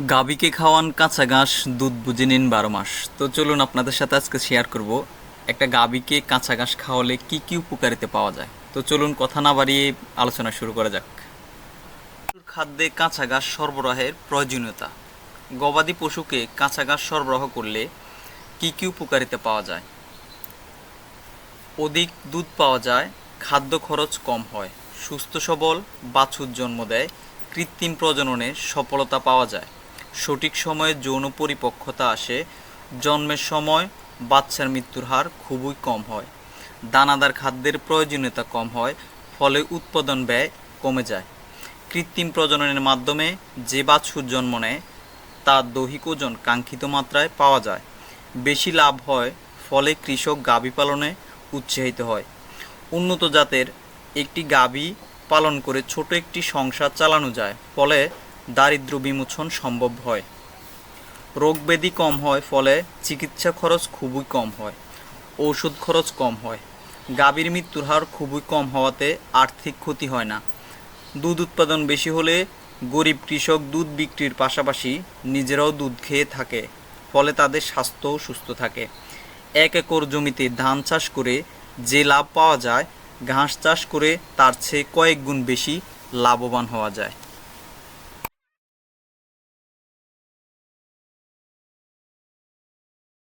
গাবিকে খাওয়ান কাঁচা ঘাস, দুধ বুঝে নিন বারো মাস। তো চলুন আপনাদের সাথে আজকে শেয়ার করব, একটা গাবিকে কাঁচা ঘাস খাওয়ালে কি কি উপকারিতা পাওয়া যায়? তো চলুন কথা না বাড়িয়ে আলোচনা শুরু করা যাক। খাদ্যে কাঁচা ঘাস সরবরাহের প্রয়োজনীয়তা। গবাদি পশুকে কাঁচা ঘাস সরবরাহ করলে কি কি উপকারিতা পাওয়া যায়? অধিক দুধ পাওয়া যায়, খাদ্য খরচ কম হয়, সুস্থ সবল, বাছুর জন্ম দেয়, কৃত্রিম প্রজননে সফলতা পাওয়া যায়। সঠিক সময়ে যৌন পরিপক্কতা আসে, জন্মের সময় বাচ্চার মৃত্যুর হার খুবই কম হয়, দানাদার খাদ্যের প্রয়োজনীয়তা কম হয়, ফলে উৎপাদন ব্যয় কমে যায়। কৃত্রিম প্রজননের মাধ্যমে যে বাছুর জন্ম নেয় তার দৈহিক ওজন কাঙ্ক্ষিত মাত্রায় পাওয়া যায়। বেশি লাভ হয়, ফলে কৃষক গাভী পালনে উৎসাহিত হয়। উন্নত জাতের একটি গাভী পালন করে ছোট একটি সংসার চালানো যায়, ফলে দারিদ্র্য বিমোচন সম্ভব হয়। রোগ ব্যাধি কম হয়, ফলে চিকিৎসা খরচ খুবই কম হয়, ঔষধ খরচ কম হয়। গাভীর মৃত্যুর হার খুবই কম হওয়াতে আর্থিক ক্ষতি হয় না। দুধ উৎপাদন বেশি হলে গরিব কৃষক দুধ বিক্রির পাশাপাশি নিজেরাও দুধ খেয়ে থাকে, ফলে তাদের স্বাস্থ্যও সুস্থ থাকে। এক একর জমিতে ধান চাষ করে যে লাভ পাওয়া যায়, ঘাস চাষ করে তার চেয়ে কয়েক গুণ বেশি লাভবান হওয়া যায়।